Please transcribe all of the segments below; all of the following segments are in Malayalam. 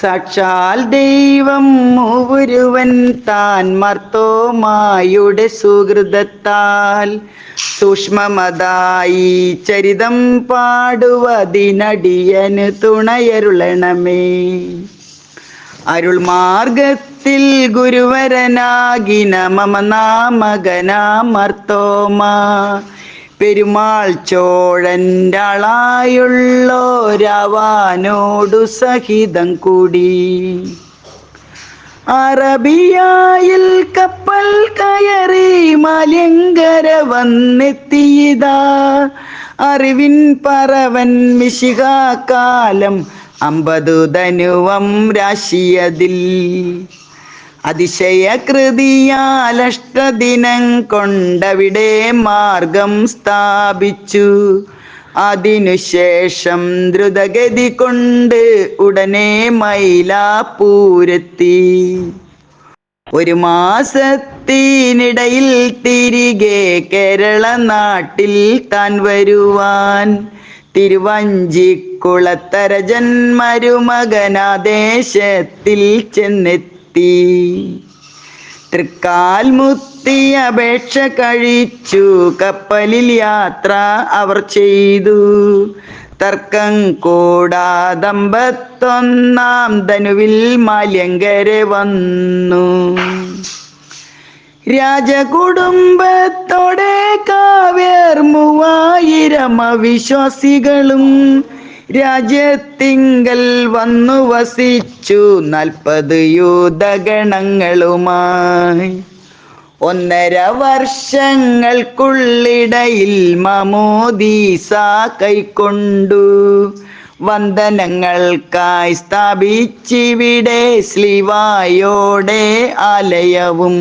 സാക്ഷാൽ ദൈവം ഒരുവൻ താൻ മർത്തോമായുടെ സുഹൃതത്താൽ സൂക്ഷ്മമതായി ചരിതം പാടുവതിനടിയന് തുണയരുളണമേ. അരുൾ മാർഗത്തിൽ ഗുരുവരനാകിന മമ നാമകനാമർത്തോമാ പെരുമാൾ ചോഴന്റളായുള്ളോരവാനോടു സഹിതം കൂടി. അറബിയായിൽ കപ്പൽ കയറി മലങ്കര വന്നെത്തിയതാ. അറിവിൻ പറവൻ മിശികാലം അമ്പതു ധനുവം രാശിയതിൽ. അതിശയകൃതിയാൽ അഷ്ടദിനം കൊണ്ടവിടെ മാർഗം സ്ഥാപിച്ചു. അതിനുശേഷം ദ്രുതഗതി കൊണ്ട് ഉടനെ മൈലാപ്പൂരെത്തി. ഒരു മാസത്തിനിടയിൽ തിരികെ കേരള നാട്ടിൽ താൻ വരുവാൻ. തിരുവഞ്ചിക്കുളത്തര ജന്മരുമകനാദേശത്തിൽ ചെന്നെത്തി. തൃക്കാൽ മുത്തി അപേക്ഷ കഴിച്ചു. കപ്പലിൽ യാത്ര അവർ ചെയ്തു. തർക്കം കൂടാതമ്പത്തൊന്നാം ധനുവിൽ മാല്യങ്കര വന്നു. രാജകുടുംബത്തോടെ കാവേർ മൂവായിരം അവിശ്വാസികളും രാജ്യത്തിങ്കൽ വന്നു വസിച്ചു നാൽപ്പത് യൂതഗണങ്ങളുമായി. ഒന്നര വർഷങ്ങൾക്കുള്ളിടയിൽ മമോദീസ കൈക്കൊണ്ടു വന്ദനങ്ങൾക്കായി സ്ഥാപിച്ചിവിടെ സ്ലിവായോടെ ആലയവും.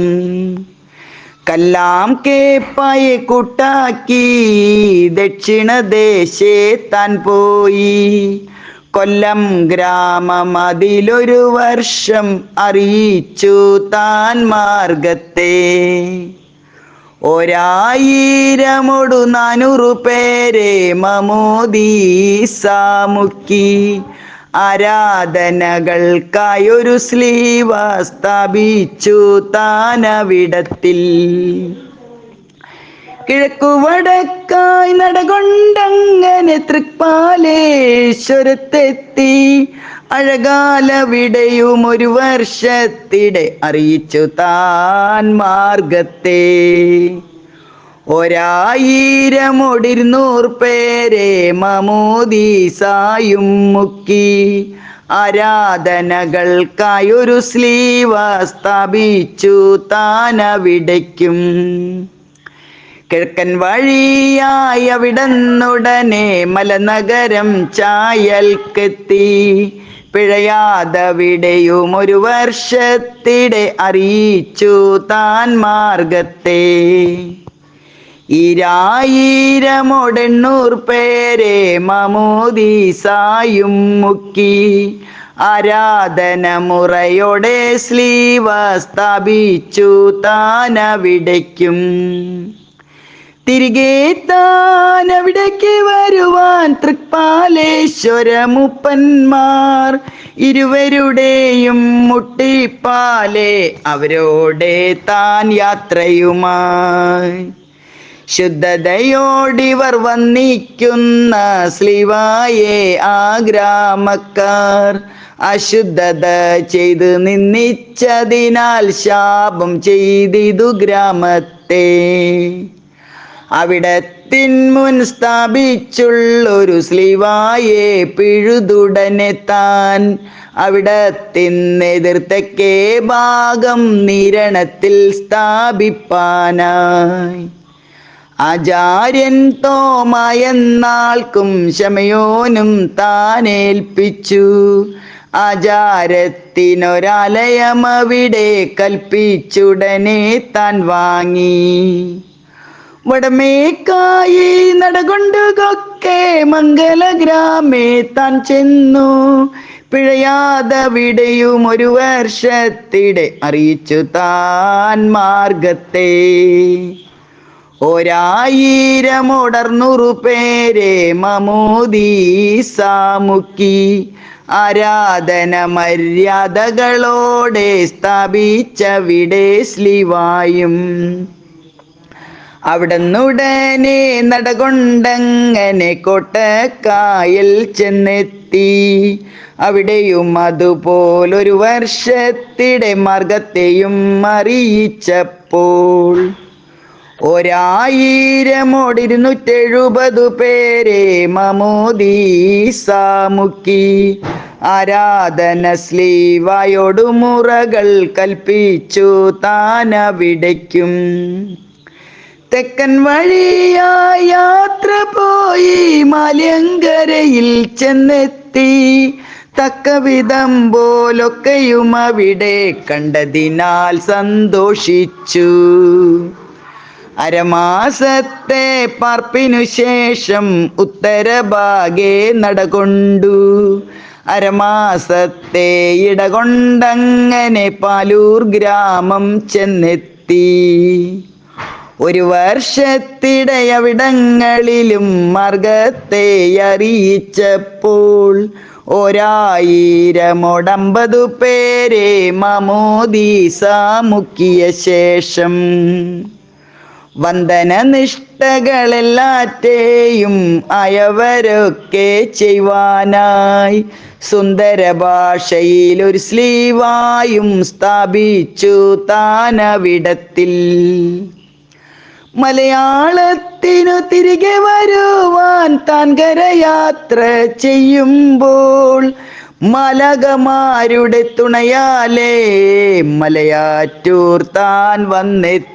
കല്ലാം കേപ്പായി കൂട്ടാക്കി ദക്ഷിണദേശേ താൻ പോയി. കൊല്ലം ഗ്രാമം അതിലൊരു വർഷം അറിയിച്ചു താൻ മാർഗത്തെ. ഒരായിരമൊടു നാനൂറു പേരെ മമോദീസാമുക്കി. ആരാധനകൾക്കായൊരു സ്ലീവ സ്ഥാപിച്ചു താനവിടത്തിൽ. കിഴക്കു വടക്കായി നടകൊണ്ടങ്ങനെ തൃപ്പാലേശ്വരത്തെത്തി. അഴകാലവിടെയും ഒരു വർഷത്തിടെ അറിയിച്ചു താൻ മാർഗത്തെ. ഒരായിരമൊടിരുന്നൂറ് പേരെ മമോദീസായും മുക്കി. ആരാധനകൾക്കായൊരു സ്ലീവ സ്ഥാപിച്ചു താനവിടയ്ക്കും. കിഴക്കൻ വഴിയായി അവിടന്നുടനെ മലനഗരം ചായൽക്കെത്തി. പിഴയാതവിടെയും ഒരു വർഷത്തിടെ അറിയിച്ചു താൻ മാർഗത്തെ. ഈരായിരമൊടെണ്ണൂറ് പേരെ മമോദീസായും മുക്കി. ആരാധന മുറയോടെ സ്ലീവ സ്ഥാപിച്ചു താനവിടയ്ക്കും. തിരികെ താനവിടേക്ക് വരുവാൻ തൃപ്പാലേശ്വരമുപ്പന്മാർ ഇരുവരുടെയും മുട്ടിപ്പാലെ അവരോടെ താൻ യാത്രയുമായി. ശുദ്ധതയോടിവർ വന്നിക്കുന്ന സ്ലിവായെ ആ ഗ്രാമക്കാർ അശുദ്ധത ചെയ്ത് നിന്നിച്ചതിനാൽ ശാപം ചെയ്തിതു ഗ്രാമത്തെ. അവിടത്തിൻ മുൻ സ്ഥാപിച്ചുള്ളൊരു സ്ലിവായെ പിഴുതുടനെ താൻ അവിടെ അവിടത്തിനെതിർത്തക്കേ ഭാഗം നിരണത്തിൽ സ്ഥാപിപ്പാനായി. ആചാര്യൻ തോമയെന്നാൾക്കും ശമയോനും താനേൽപ്പിച്ചു. ആചാരത്തിനൊരാലയം അവിടെ കൽപ്പിച്ചുടനെ താൻ വാങ്ങി. വടമേക്കായി നടകൊണ്ടുകൊക്കെ മംഗലഗ്രാമേ താൻ ചെന്നു. പിഴയാതവിടെയും ഒരു വർഷത്തിടെ അറിയിച്ചു താൻ മാർഗത്തെ. ഒരായിരമുടർന്നൂറു പേരെ മമോദീസാമുക്കി. ആരാധന മര്യാദകളോടെ സ്ഥാപിച്ചവിടെ ശ്ലിവായും അവിടുന്നുടനെ നടകൊണ്ടങ്ങനെ കൊട്ടക്കായിൽ ചെന്നെത്തി. അവിടെയും അതുപോലൊരു വർഷത്തിടെ മാർഗത്തെയും അറിയിച്ചപ്പോൾ ഒരായിരമോടിരുന്നൂറ്റെഴുപതു പേരെ മമോദീസാമുക്കി ആരാധന സ്ലീവായോടു മുറകൾ കൽപ്പിച്ചു താനവിടയ്ക്കും. തെക്കൻ വഴിയായി യാത്ര പോയി മലയങ്കരയിൽ ചെന്നെത്തി. തക്കവിധം പോലൊക്കെയും അവിടെ കണ്ടതിനാൽ സന്തോഷിച്ചു. അരമാസത്തെ പാർപ്പിനു ശേഷം ഉത്തരഭാഗെ നടകൊണ്ടു. അരമാസത്തെ ഇടകൊണ്ടങ്ങനെ പാലൂർ ഗ്രാമം ചെന്നെത്തി. ഒരു വർഷത്തിടയവിടങ്ങളിലും മാർഗത്തെ അറിയിച്ചപ്പോൾ ഒരായിരമോടമ്പതു പേരെ മമോദീസ മുക്കിയ ശേഷം വന്ദന നിഷ്ഠകളെല്ലാറ്റേയും അയവരൊക്കെ ചെയ്യുവാനായി സുന്ദര ഭാഷയിൽ ഒരു സ്ലീവായും സ്ഥാപിച്ചു താനവിടത്തിൽ. മലയാളത്തിനു തിരികെ വരുവാൻ താൻ കരയാത്ര ചെയ്യുമ്പോൾ മലകമാരുടെ തുണയാലേ മലയാറ്റൂർ താൻ വന്നെത്തി.